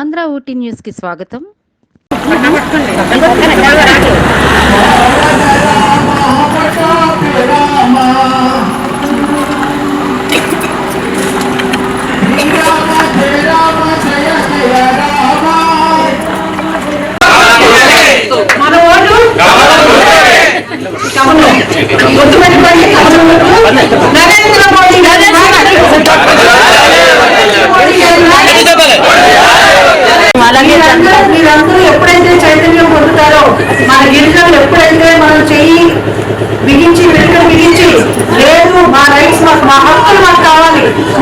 ఆంధ్ర ఊటీ న్యూస్కి స్వాగతం.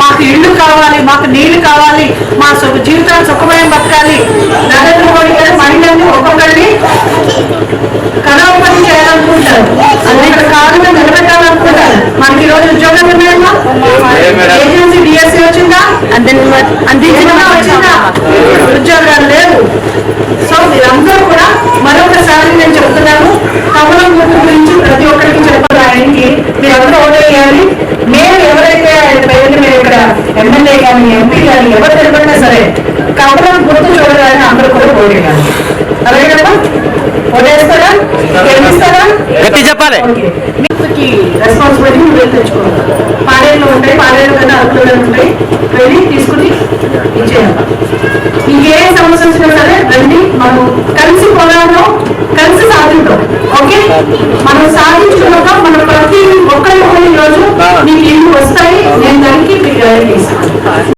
మాకు ఇల్లు కావాలి మాకు నీళ్ళు కావాలి మా సుఖ జీవితాలు సుఖమయం బతకాలి. నరేంద్ర మోడీ గారు మహిళల్ని ఒక్కొక్కరిని కరోపతి చేయాలనుకుంటారు. అది ఇక్కడ కాకుండా నిలబెట్టాలనుకుంటారు. మనకి ఈ రోజు ఉద్యోగాలు ఉన్నాయమ్మా? ఏజెన్సీ డిఎస్సీ వచ్చిందా? అందించిన వచ్చిందా ఎంపీ కానీ ఎవరు నిలబడినా సరే కమలం గుర్తు చూడగానే అందరూ కూడా ఓటేయాలి అలాగే కదా ఓటేస్తారా గెలిపిస్తారా? గట్టి చెప్పాలి. రెస్పాన్సిబిలిటీ మీరు తెచ్చుకోవాలి. పాడేళ్ళు ఉంటాయి పాడేళ్ళు కదా అర్థులు ఉంటాయి. వెళ్ళి తీసుకుని ఇచ్చేయాలి. ఇంకే సమస్య వచ్చినా సరే రండి మనం కలిసి పోరాడదాం కలిసి సాధిద్దాం ఓకే? మనం సాధించుకున్నాక మన ప్రతి ఒక్కరి రోజు మీకు ఇల్లు వస్తాయి నేను దానికి మీకు గ్యారెంటీ ఇస్తాను.